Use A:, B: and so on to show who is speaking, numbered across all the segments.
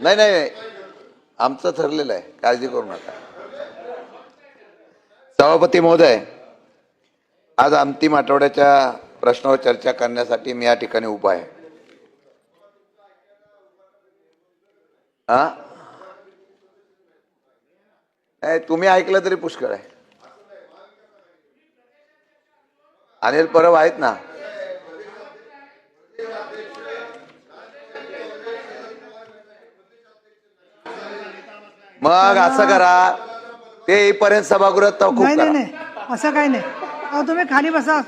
A: नाही नाही. आमचं ठरलेलं आहे. काळजी करू नका. सभापती महोदय आज अंतिम आठवड्याच्या प्रश्नावर चर्चा करण्यासाठी मी या ठिकाणी उभा आहे. हा? नाही तुम्ही ऐकलं तरी पुष्कळ आहे. अनिल परब आहेत ना? मग असं करा. ते येईपर्यंत सभागृहात तहकूब
B: नाही नाही
A: करा.
B: नाही. असं काही नाही. अहो तुम्ही खाली बसा.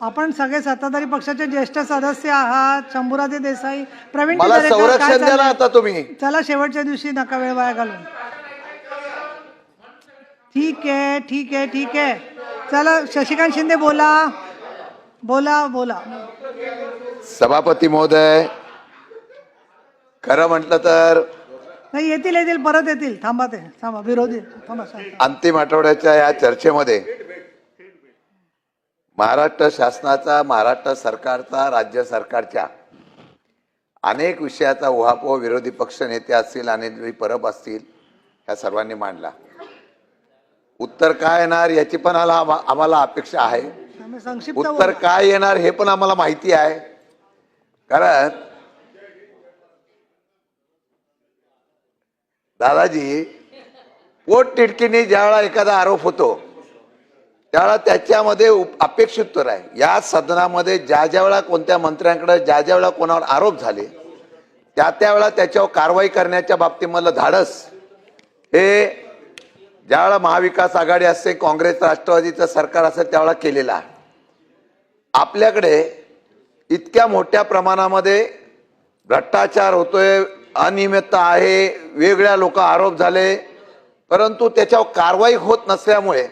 B: आपण सगळे सत्ताधारी पक्षाचे ज्येष्ठ सदस्य आहात. शंभूराजे देसाई प्रवीण
A: मला
B: काय
A: संरक्षण द्या ना
B: चाललंय?
A: आता तुम्ही.
B: चला शेवटच्या दिवशी नका वेळ वाया घालून ठीक आहे ठीक आहे ठीक आहे. चला शशिकांत शिंदे बोला. बोला बोला.
A: सभापती महोदय खरं म्हटलं तर
B: नाही येतील येतील परत येतील थांबा ते थांबा विरोधी थांबा.
A: अंतिम आठवड्याच्या या चर्चेमध्ये महाराष्ट्र शासनाचा महाराष्ट्र सरकारचा राज्य सरकारच्या अनेक विषयाचा उहापोह विरोधी पक्ष नेते असतील अनिल परब असतील ह्या सर्वांनी मांडला उत्तर काय येणार याची पण आम्हाला अपेक्षा आहे उत्तर. काय येणार हे पण आम्हाला माहिती आहे कारण दादाजी पोट तिडकीने ज्यावेळा एखादा आरोप होतो त्यावेळा त्याच्यामध्ये उप- अपेक्षित तर आहे. या सदनामध्ये ज्या ज्या वेळा कोणत्या मंत्र्यांकडे ज्या ज्या वेळा कोणावर आरोप झाले त्या त्यावेळा त्याच्यावर कारवाई करण्याच्या बाबतीमधलं धाडस हे ज्यावेळा महाविकास आघाडी असते काँग्रेस राष्ट्रवादीचं सरकार असेल त्यावेळा केलेला आहे. आपल्याकडे इतक्या मोठ्या प्रमाणामध्ये भ्रष्टाचार होतोय अनियमितता आहे वेगळ्या लोक आरोप झाले परंतु त्याच्यावर कारवाई होत नसल्यामुळे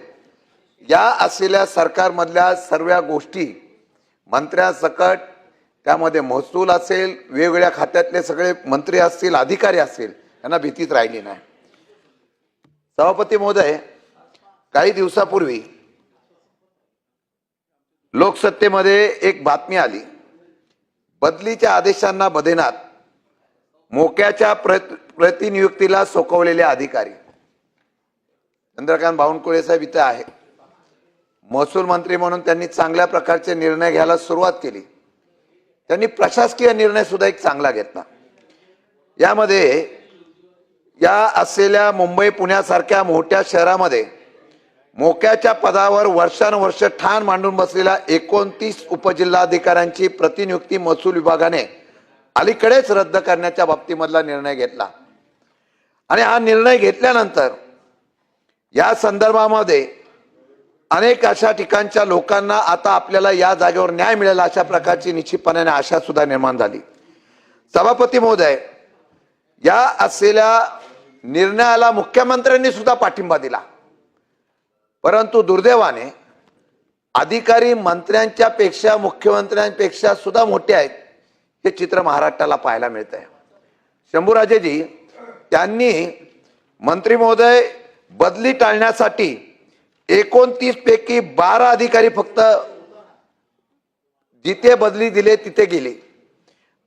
A: या असलेल्या सरकारमधल्या सर्व गोष्टी मंत्र्यासकट त्यामध्ये महसूल असेल वेगवेगळ्या खात्यातले सगळे मंत्री असतील अधिकारी असतील यांना भीतीत राहिली नाही. सभापती महोदय काही दिवसापूर्वी लोकसत्तेमध्ये एक बातमी आली. बदलीच्या आदेशांना बदेनात मोक्याच्या प्रत प्रतिनियुक्तीला सोकवलेले अधिकारी. चंद्रकांत बावनकुळे साहेब इथं आहे. महसूल मंत्री म्हणून त्यांनी चांगल्या प्रकारचे निर्णय घ्यायला सुरुवात केली. त्यांनी प्रशासकीय निर्णय सुद्धा एक चांगला घेतला. यामध्ये या असलेल्या मुंबई पुण्यासारख्या मोठ्या शहरामध्ये मोक्याच्या पदावर वर्षानुवर्ष ठाण मांडून बसलेल्या एकोणतीस उपजिल्हाधिकाऱ्यांची प्रतिनियुक्ती महसूल विभागाने अलीकडेच रद्द करण्याच्या बाबतीमधला निर्णय घेतला. आणि हा निर्णय घेतल्यानंतर या संदर्भामध्ये अनेक अशा ठिकाणच्या लोकांना आता आपल्याला या जागेवर न्याय मिळेल अशा प्रकारची निश्चितपणाने आशा सुद्धा निर्माण झाली. सभापती महोदय या असलेल्या निर्णयाला मुख्यमंत्र्यांनी सुद्धा पाठिंबा दिला. परंतु दुर्दैवाने अधिकारी मंत्र्यांच्या पेक्षा मुख्यमंत्र्यांपेक्षा सुद्धा मोठे आहेत. हे चित्र महाराष्ट्राला पाहायला मिळत आहे शंभूराजेजी त्यांनी मंत्री महोदय बदली टाळण्यासाठी एकोणतीस पैकी बारा अधिकारी फक्त जिथे बदली दिले तिथे गेले.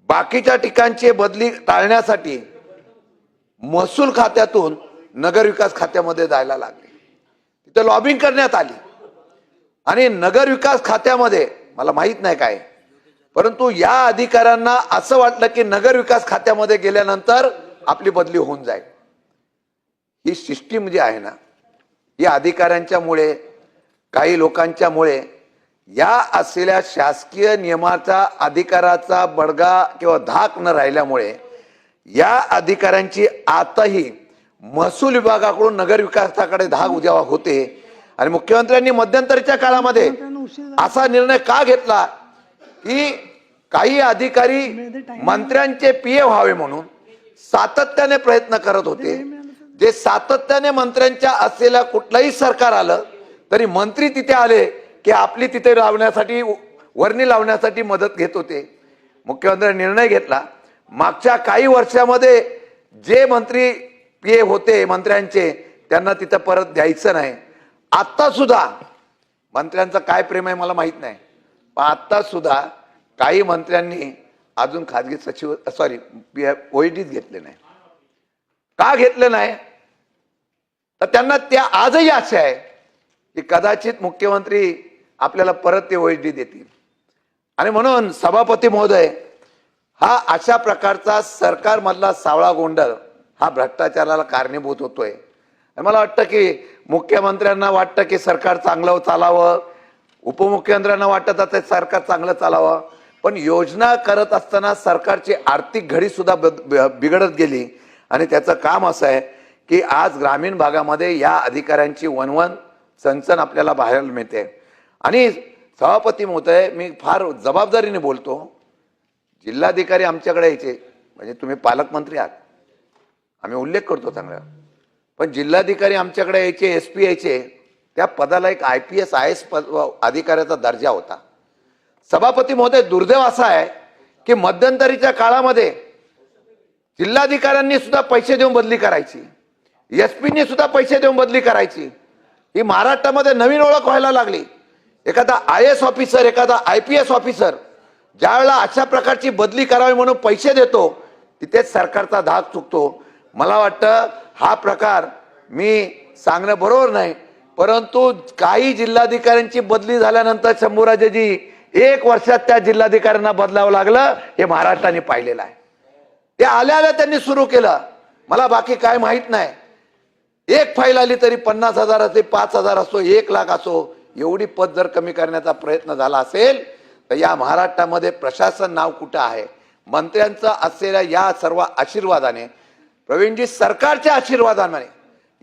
A: बाकीच्या ठिकाणची बदली टाळण्यासाठी महसूल खात्यातून नगरविकास खात्यामध्ये जायला लागले. तिथे लॉबिंग करण्यात आली. आणि नगर विकास खात्यामध्ये मला माहीत नाही काय परंतु या अधिकाऱ्यांना असं वाटलं की नगर विकास खात्यामध्ये गेल्यानंतर आपली बदली होऊन जाईल. ही सिस्टीम जी आहे ना ही अधिकाऱ्यांच्यामुळे काही लोकांच्यामुळे या असलेल्या शासकीय नियमाचा अधिकाराचा बडगा किंवा धाक न राहिल्यामुळे या अधिकाऱ्यांची आताही महसूल विभागाकडून नगर विकासाकडे धाक उद्यावा होते. आणि मुख्यमंत्र्यांनी मध्यंतरीच्या काळामध्ये असा निर्णय का घेतला की काही अधिकारी मंत्र्यांचे पीए व्हावे म्हणून सातत्याने प्रयत्न करत होते. जे सातत्याने मंत्र्यांच्या असलेल्या कुठलंही सरकार आलं तरी मंत्री तिथे आले की आपली तिथे लावण्यासाठी वर्णी लावण्यासाठी मदत घेत होते. मुख्यमंत्र्यांनी निर्णय घेतला. मागच्या काही वर्षामध्ये जे मंत्री पीए होते मंत्र्यांचे त्यांना तिथं परत द्यायचं नाही. आत्ता सुद्धा मंत्र्यांचं काय प्रेम आहे मला माहीत नाही. पण आत्ता सुद्धा काही मंत्र्यांनी अजून खाजगी सचिव सॉरी ओईडीच घेतले नाही. का घेतलं नाही? तर त्यांना त्या आजही आशा आहे की कदाचित मुख्यमंत्री आपल्याला परत ते ओएसडी देतील. आणि म्हणून सभापती महोदय हा अशा प्रकारचा सरकारमधला सावळा गोंधळ हा भ्रष्टाचाराला कारणीभूत होतोय. मला वाटतं की मुख्यमंत्र्यांना वाटतं की सरकार चांगलं चालावं उपमुख्यमंत्र्यांना वाटत ते सरकार चांगलं चालावं. पण योजना करत असताना सरकारची आर्थिक घडी सुद्धा ब- बिघडत गेली. आणि त्याचं काम असं आहे की आज ग्रामीण भागामध्ये या अधिकाऱ्यांची वनवन चणचण आपल्याला बाहेर मिळते. आणि सभापती महोदय मी फार जबाबदारीने बोलतो. जिल्हाधिकारी आमच्याकडे यायचे. म्हणजे तुम्ही पालकमंत्री आहात. आम्ही उल्लेख करतो चांगला पण जिल्हाधिकारी आमच्याकडे यायचे एस पी यायचे. त्या पदाला एक I P S I S पद अधिकाऱ्याचा दर्जा होता. सभापती महोदय दुर्दैव असा आहे की मध्यंतरीच्या काळामध्ये जिल्हाधिकाऱ्यांनी सुद्धा पैसे देऊन बदली करायची. एस पीनी सुद्धा पैसे देऊन बदली करायची. ही महाराष्ट्रामध्ये नवीन ओळख व्हायला लागली. एखादा आय एस ऑफिसर एखादा आय पी एस ऑफिसर ज्यावेळेला अशा प्रकारची बदली करावी म्हणून पैसे देतो तिथेच सरकारचा धाक चुकतो. मला वाटतं हा प्रकार मी सांगणं बरोबर नाही परंतु काही जिल्हाधिकाऱ्यांची बदली झाल्यानंतर शंभूराजेजी एक वर्षात त्या जिल्हाधिकाऱ्यांना बदलावं लागलं हे महाराष्ट्राने पाहिलेलं आहे. ते आल्या आल्या त्यांनी सुरू केलं. मला बाकी काय माहीत नाही. एक फाईल आली तरी पन्नास हजार असते पाच हजार असो एक लाख असो एवढी पद जर कमी करण्याचा प्रयत्न झाला असेल तर या महाराष्ट्रामध्ये प्रशासन नाव कुठं आहे? मंत्र्यांचं असलेल्या या सर्व आशीर्वादाने प्रवीणजी सरकारच्या आशीर्वादाने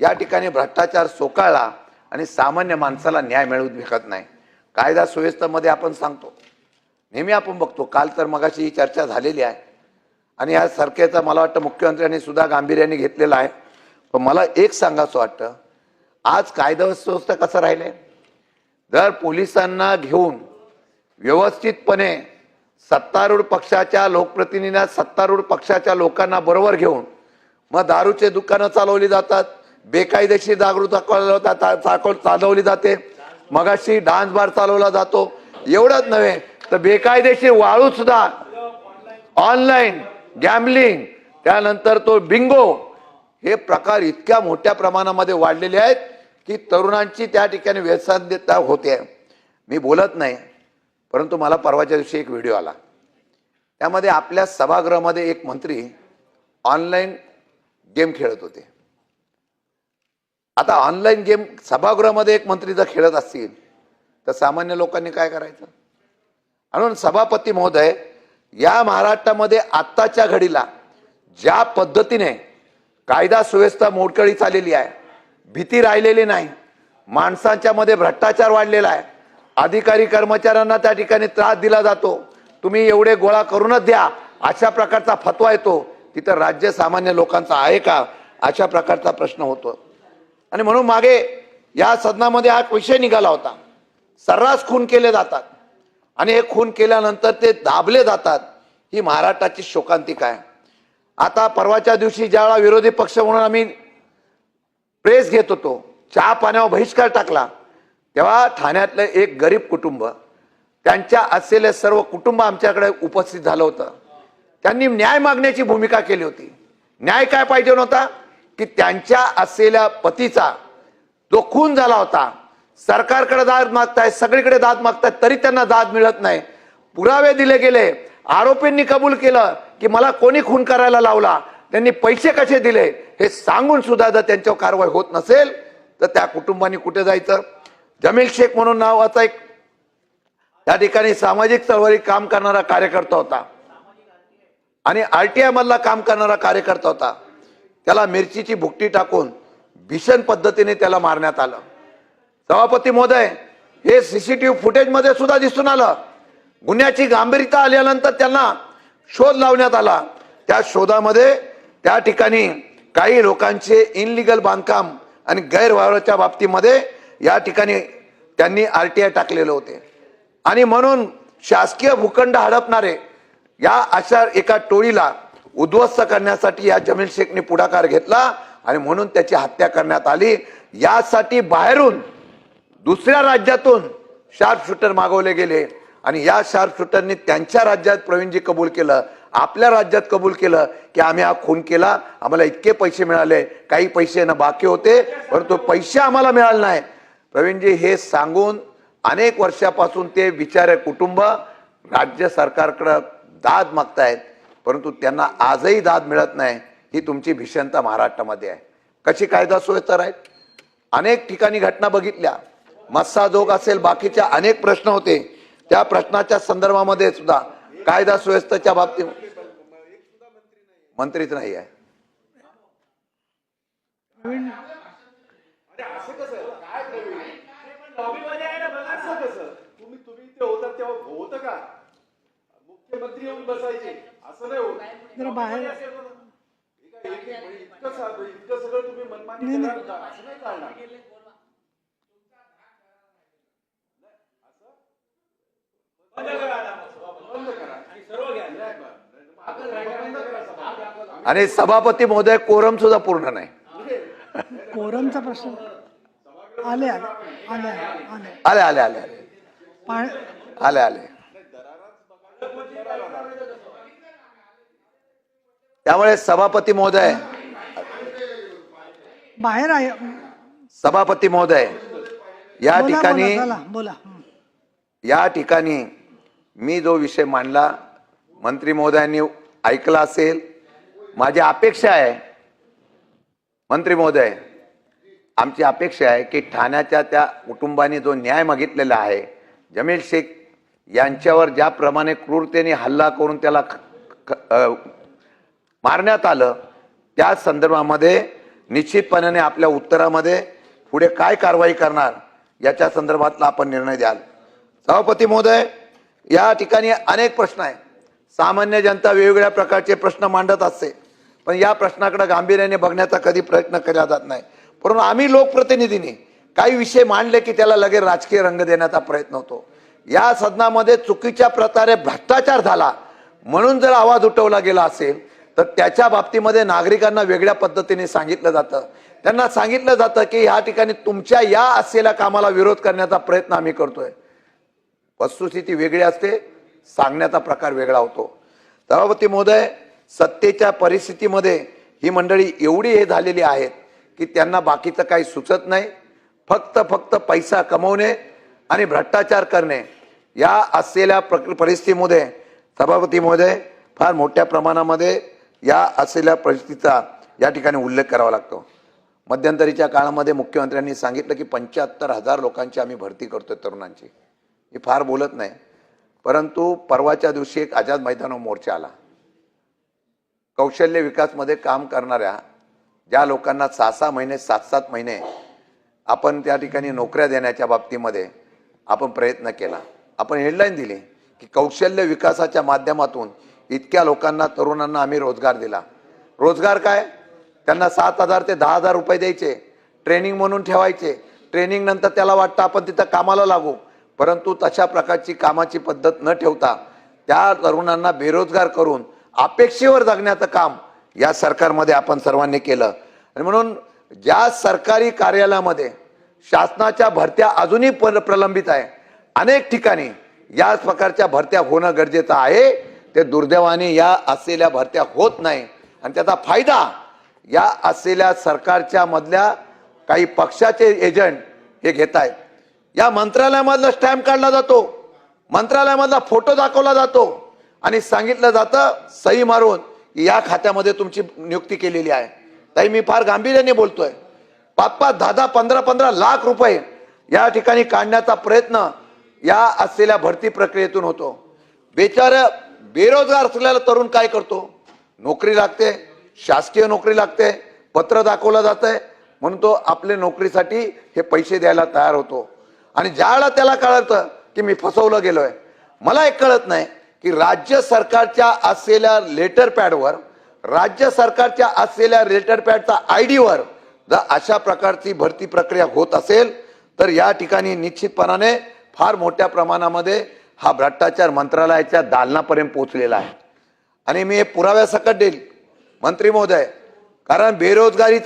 A: या ठिकाणी भ्रष्टाचार सोकाळला आणि सामान्य माणसाला न्याय मिळू शकत नाही. कायदा सुव्यवस्थेमध्ये आपण सांगतो. नेहमी आपण बघतो काल तर मगाशी ही चर्चा झालेली आहे. आणि या सरकारचा मला वाटतं मुख्यमंत्र्यांनी सुद्धा गांभीर्याने घेतलेला आहे. पण मला एक सांगायचं वाटतं आज कायदा सुव्यवस्था कसं राहिले जर पोलिसांना घेऊन व्यवस्थितपणे सत्तारूढ पक्षाच्या लोकप्रतिनिधींना सत्तारूढ पक्षाच्या लोकांना बरोबर घेऊन मग दारूचे दुकानं चालवली जातात बेकायदेशीर दारू चालवली जातात चालवली जाते मगाशी डान्स बार चालवला जातो. एवढंच नव्हे तर बेकायदेशीर वाळू सुद्धा. ऑनलाईन गॅमलिंग त्यानंतर तो बिंगो हे प्रकार इतक्या मोठ्या प्रमाणामध्ये वाढलेले आहेत की तरुणांची त्या ठिकाणी व्यसनता होते. मी बोलत नाही परंतु मला परवाच्या दिवशी एक व्हिडिओ आला. त्यामध्ये आपल्या सभागृहामध्ये एक मंत्री ऑनलाईन गेम खेळत होते. आता ऑनलाईन गेम सभागृहामध्ये एक मंत्री जर खेळत असतील तर सामान्य लोकांनी काय करायचं? म्हणून सभापती महोदय या महाराष्ट्रामध्ये आत्ताच्या घडीला ज्या पद्धतीने कायदा सुव्यवस्था मोडकळी चाललेली आहे भीती राहिलेली नाही माणसांच्या मध्ये भ्रष्टाचार वाढलेला आहे अधिकारी कर्मचाऱ्यांना त्या ठिकाणी त्रास दिला जातो तुम्ही एवढे गोळा करूनच द्या अशा प्रकारचा फतवा येतो तिथं राज्य सामान्य लोकांचा आहे का? अशा प्रकारचा प्रश्न होतो. आणि म्हणून मागे या सदनामध्ये हा विषय निघाला होता. सर्रास खून केले जातात. आणि हे खून केल्यानंतर ते दाबले जातात. ही महाराष्ट्राची शोकांतिका आहे आता परवाच्या दिवशी ज्यावेळा विरोधी पक्ष म्हणून आम्ही प्रेस घेत होतो चहा पाण्यावर बहिष्कार टाकला तेव्हा ठाण्यातलं एक गरीब कुटुंब त्यांच्या असलेले सर्व कुटुंब आमच्याकडे उपस्थित झालं होतं. त्यांनी न्याय मागण्याची भूमिका केली होती. न्याय काय पाहिजे नव्हता? की त्यांच्या असलेल्या पतीचा जो खून झाला होता सरकारकडे दाद मागताय सगळीकडे दाद मागतायत तरी त्यांना दाद मिळत नाही. पुरावे दिले गेले आरोपींनी कबूल केलं की मला कोणी खून करायला लावला त्यांनी पैसे कसे दिले हे सांगून सुद्धा जर त्यांच्यावर कारवाई होत नसेल तर त्या कुटुंबानी कुठे जायचं? जमील शेख म्हणून नावाचा एक त्या ठिकाणी सामाजिक चळवळीत काम करणारा कार्यकर्ता होता. आणि आरटीआय मधला काम करणारा कार्यकर्ता होता. त्याला मिरचीची भुकटी टाकून भीषण पद्धतीने त्याला मारण्यात आलं. सभापती महोदय हे सीसीटीव्ही व्ही फुटेजमध्ये सुद्धा दिसून आलं. गुन्ह्याची गांभीर्यता आल्यानंतर त्यांना शोध लावण्यात आला. त्या शोधामध्ये त्या ठिकाणी काही लोकांचे इनलिगल बांधकाम आणि गैरव्यवहाराच्या बाबतीमध्ये या ठिकाणी त्यांनी आर टी आय टाकलेले होते. आणि म्हणून शासकीय भूखंड हडपणारे या अशा एका टोळीला उद्ध्वस्त करण्यासाठी या जमील शेखने पुढाकार घेतला आणि म्हणून त्याची हत्या करण्यात आली. यासाठी बाहेरून दुसऱ्या राज्यातून शार्प शूटर मागवले गेले. आणि या शार्प शूटरनी त्यांच्या राज्यात प्रवीणजी कबूल केलं. आपल्या राज्यात कबूल केलं की आम्ही हा खून केला. आम्हाला इतके पैसे मिळाले. काही पैसे ना बाकी होते परंतु पैसे आम्हाला मिळाले नाही. प्रवीणजी हे सांगून अनेक वर्षापासून ते बिचारे कुटुंब राज्य सरकारकडं दाद मागतायत. परंतु त्यांना आजही दाद मिळत नाही ही तुमची भीषणता महाराष्ट्रामध्ये आहे. कशी कायदा सुव्यवस्था आहेत अनेक ठिकाणी घटना बघितल्या. मस्साजोग असेल बाकीच्या अनेक प्रश्न होते. त्या प्रश्नाच्या संदर्भामध्ये सुद्धा कायदा सुव्यवस्थेच्या बाबतीत मंत्रीच नाही आहे.
C: मुख्यमंत्री येऊन बसायचे. असं नाही होत.
B: जरा बाहेर.
C: हे काय एक- एक म्हणजे इतकं सा- इतकं सगळं तुम्ही मनमानी कराल का? असं नाही चालणार. बंद करा बंद. करा. सभा.
A: आणि सभापती महोदय कोरम सुद्धा पूर्ण नाही.
B: कोरमचा प्रश्न. आले आले. आले आले.
A: आले आले आले आले.
B: पा-
A: आले आले. त्यामुळे सभापती महोदय
B: बाहेर आहे
A: सभापती महोदय या
B: बोला,
A: ठिकाणी
B: बोला, चला, बोला.
A: या ठिकाणी मी जो विषय मांडला मंत्री महोदयांनी ऐकला असेल माझी अपेक्षा आहे मंत्री महोदय आमची अपेक्षा आहे की ठाण्याच्या त्या कुटुंबाने जो न्याय मागितलेला आहे जमील शेख यांच्यावर ज्याप्रमाणे क्रूरतेने हल्ला करून त्याला ख- ख- अ, मारण्यात आलं त्या संदर्भामध्ये निश्चितपणाने आपल्या उत्तरामध्ये पुढे काय कारवाई करणार याच्या संदर्भातला आपण निर्णय द्याल. सभापती महोदय या ठिकाणी अनेक प्रश्न आहे सामान्य जनता वेगवेगळ्या प्रकारचे प्रश्न मांडत असते पण या प्रश्नाकडे गांभीर्याने बघण्याचा कधी प्रयत्न केला जात नाही. परंतु आम्ही लोकप्रतिनिधींनी काही विषय मांडले की त्याला लगेच राजकीय रंग देण्याचा प्रयत्न होतो. या सदनामध्ये चुकीच्या प्रकारे भ्रष्टाचार झाला म्हणून जर आवाज उठवला गेला असेल तर त्याच्या बाबतीमध्ये नागरिकांना वेगळ्या पद्धतीने सांगितलं जातं. त्यांना सांगितलं जातं की ह्या ठिकाणी तुमच्या या असलेल्या कामाला विरोध करण्याचा प्रयत्न आम्ही करतोय. वस्तुस्थिती वेगळी असते सांगण्याचा प्रकार वेगळा होतो. सभापती महोदय सत्तेच्या परिस्थितीमध्ये ही मंडळी एवढी हे झालेली आहेत की त्यांना बाकीचं काही सुचत नाही. फक्त फक्त पैसा कमवणे आणि भ्रष्टाचार करणे या असलेल्या प्रक परिस्थितीमध्ये सभापती महोदय फार मोठ्या प्रमाणामध्ये या असलेल्या परिस्थितीचा या ठिकाणी उल्लेख करावा लागतो. मध्यंतरीच्या काळामध्ये मुख्यमंत्र्यांनी सांगितलं की पंच्याहत्तर हजार लोकांची आम्ही भरती करतोय तरुणांची. मी फार बोलत नाही. परंतु परवाच्या दिवशी एक आझाद मैदानावर मोर्चा आला. कौशल्य विकासमध्ये काम करणाऱ्या ज्या लोकांना सहा सहा महिने सात सात महिने आपण त्या ठिकाणी नोकऱ्या देण्याच्या बाबतीमध्ये आपण प्रयत्न केला. आपण हेडलाईन दिली की कौशल्य विकासाच्या माध्यमातून इतक्या लोकांना तरुणांना आम्ही रोजगार दिला. रोजगार काय? त्यांना सात हजार ते दहा हजार रुपये द्यायचे. ट्रेनिंग म्हणून ठेवायचे. ट्रेनिंग नंतर त्याला वाटतं आपण तिथं कामाला लागू. परंतु तशा प्रकारची कामाची पद्धत न ठेवता त्या तरुणांना बेरोजगार करून अपेक्षेवर जगण्याचं काम या सरकारमध्ये आपण सर्वांनी केलं. आणि म्हणून ज्या सरकारी कार्यालयामध्ये शासनाच्या भरत्या अजूनही पर- प्रलंबित आहे अनेक ठिकाणी या प्रकारच्या भरत्या होणं गरजेचं आहे. ते दुर्दैवाने या असलेल्या भरत्या होत नाही. आणि त्याचा फायदा या असलेल्या सरकारच्या मधल्या काही पक्षाचे एजंट हे घेत आहेत या मंत्रालयामधला स्टॅम्प काढला जातो. मंत्रालयामधला फोटो दाखवला जातो. आणि सांगितलं जातं सही मारून या खात्यामध्ये तुमची नियुक्ती केलेली आहे. ताई मी फार गांभीर्याने बोलतोय. पाच पाच दहा दहा पंधरा पंधरा लाख रुपये या ठिकाणी काढण्याचा प्रयत्न या असलेल्या भरती प्रक्रियेतून होतो. बेचार बेरोजगार असलेला तरुण काय करतो? नोकरी लागते शासकीय नोकरी लागते पत्र दाखवलं जात आहे म्हणून तो आपल्या नोकरीसाठी हे पैसे द्यायला तयार होतो. आणि ज्यावेळेला त्याला कळतं की मी फसवलं गेलोय मला एक कळत नाही की राज्य सरकारच्या असलेल्या लेटर पॅडवर राज्य सरकारच्या असलेल्या लेटर पॅडचा आय डीवर जर अशा प्रकारची भरती प्रक्रिया होत असेल तर या ठिकाणी निश्चितपणाने फार मोठ्या प्रमाणामध्ये हा भ्रष्टाचार मंत्रालयाच्या दालनापर्यंत पोहोचलेला आहे. आणि मी हे पुराव्यासकट देईल. मंत्री महोदय कारण बेरोजगारी